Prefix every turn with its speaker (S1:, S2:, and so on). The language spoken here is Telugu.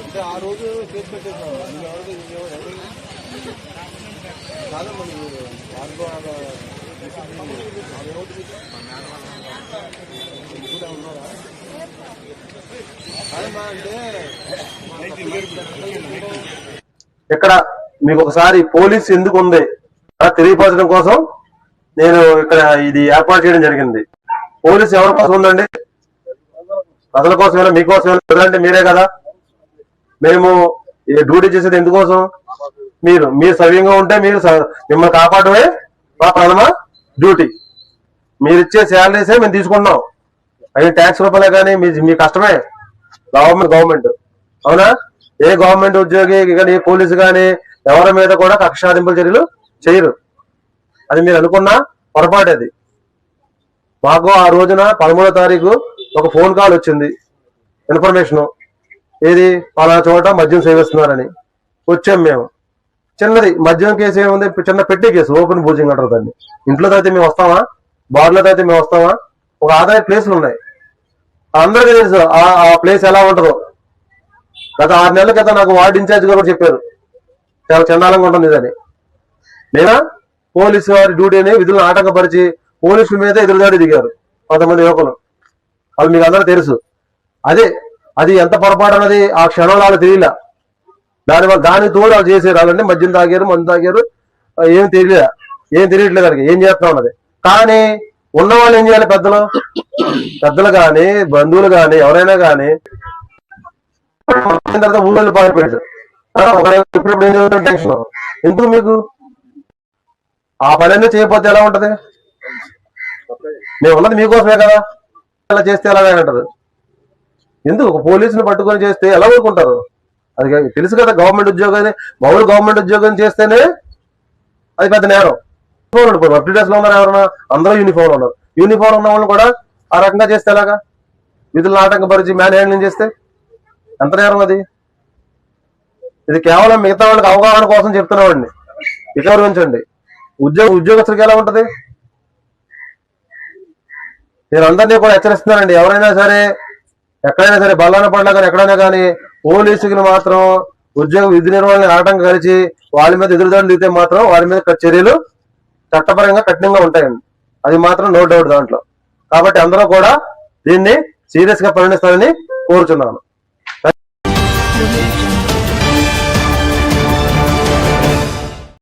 S1: అంటే ఆ రోజు కేసు పెట్టేసాం. నువ్వు ఎవరికి ఎవరు- ఎవరు? కాదమ్మా నువ్వు రోజు కూడా ఉన్నారా కాదమ్మా అంటే
S2: ఇక్కడ మీకు ఒకసారి పోలీస్ ఎందుకు ఉంది? అలా తెలియపరచడం కోసం నేను ఇక్కడ ఇది ఏర్పాటు చేయడం జరిగింది. పోలీస్ ఎవరి కోసం ఉందండి? ప్రజల కోసమేనా మీకోసమేనా ప్రజలంటే మీరే కదా. మేము ఈ డ్యూటీ చేసేది ఎందుకోసం? మీరు మీరు సవ్యంగా ఉంటే మీరు స- మిమ్మల్ని కాపాడమే మా ప్రథమ డ్యూటీ. మీరు ఇచ్చే శాలరీసే మేము తీసుకుంటున్నాం. అవి ట్యాక్స్ రూపాయలే కానీ మీ మీ కష్టమే. Government government. అవునా? ఏ గవర్నమెంట్ ఉద్యోగి కానీ పోలీసు కానీ ఎవరి మీద కూడా కక్షాదింపుల చర్యలు చేయరు. అది మీరు అనుకున్న పొరపాటు అది. మాకు ఆ రోజున పదమూడో తారీఖు ఒక ఫోన్ కాల్ వచ్చింది. ఇన్ఫర్మేషన్. ఏది? పలానా చోట మద్యం సేవిస్తున్నారని వచ్చాం మేము. చిన్నది. మద్యం కేసు ఏముంది? చిన్న పెట్టే కేసు. ఓపెన్ బూజింగ్ అంటారు దాన్ని. ఇంట్లో అయితే మేము వస్తామా? బార్లో అయితే మేము వస్తామా? ఒక ఆదాయ ప్లేసులు ఉన్నాయి. అందరికీ తెలుసు ఆ ఆ ప్లేస్ ఎలా ఉంటుందో. గత ఆరు నెలల క్రితం నాకు వార్డ్ ఇన్ఛార్జ్ గారు కూడా చెప్పారు. చాలా చండాలంగా ఉంటుంది ఇదని. లేదా పోలీసు వారి డ్యూటీని విధులను ఆటంకపరిచి పోలీసుల మీద ఎదురుదాడి దిగారు. కొంతమంది యువకులు. అది మీకు అందరూ తెలుసు. అదే అది ఎంత పొరపాటు అన్నది ఆ క్షణంలో వాళ్ళు తెలియలే. దాని వల్ల దానికి తోడు వాళ్ళు చేసారు వాళ్ళంటే మద్యం తాగారు మందు తాగారు ఏం తెలియలే. ఏం తెలియట్లేదు వాళ్ళకి ఏం చేస్తా ఉన్నది. కానీ ఉన్న వాళ్ళు ఏం చేయాలి పెద్దలు? పెద్దలు కానీ బంధువులు కానీ ఎవరైనా కానీ తర్వాత ఊళ్ళో పారిపోయాడు ఇప్పుడు ఏం టెన్షన్. ఎందుకు మీకు? ఆ పని అనేది చేయకపోతే ఎలా ఉంటది? మేము ఉన్నది మీకోసమే కదా. ఇలా చేస్తే ఎలాగా అంటారు ఎందుకు? ఒక పోలీసుని పట్టుకొని చేస్తే ఎలా ఊరుకుంటారు? అది తెలుసు కదా గవర్నమెంట్ ఉద్యోగాన్ని మామూలు గవర్నమెంట్ ఉద్యోగం చేస్తేనే అది పెద్ద నేరం. యూనిఫామ్ ఇప్పుడు వర్క్ డ్రెస్లో ఉన్నారు ఎవరన్నా? అందరూ యూనిఫామ్ ఉన్నారు. యూనిఫామ్ ఉన్న వాళ్ళు కూడా ఆ రకంగా చేస్తే ఎలాగా? విధులను ఆటంకపరిచి మ్యాన్ హ్యాండ్లింగ్ చేస్తే ఎంత నేరం అది? ఇది కేవలం మిగతా వాళ్ళకి అవగాహన కోసం చెప్తున్నవాడిని ఇక్కడ ఉంచండి? ఉద్యోగ ఉద్యోగస్తులకి ఎలా ఉంటది? నేను అందరినీ కూడా హెచ్చరిస్తున్నానండి. ఎవరైనా సరే ఎక్కడైనా సరే బల్లాన పడ్డా కానీ ఎక్కడైనా కానీ పోలీసులు మాత్రం ఉద్యోగ విధి నిర్వహణ ఆటంకం కలిసి వాళ్ళ మీద ఎదురుదాడులు దిగితే మాత్రం వారి మీద చర్యలు చట్టపరంగా కఠినంగా ఉంటాయండి. అది మాత్రం నో డౌట్ దాంట్లో. కాబట్టి అందరూ కూడా దీన్ని సీరియస్గా పరిగణిస్తారని కోరుచున్నాను.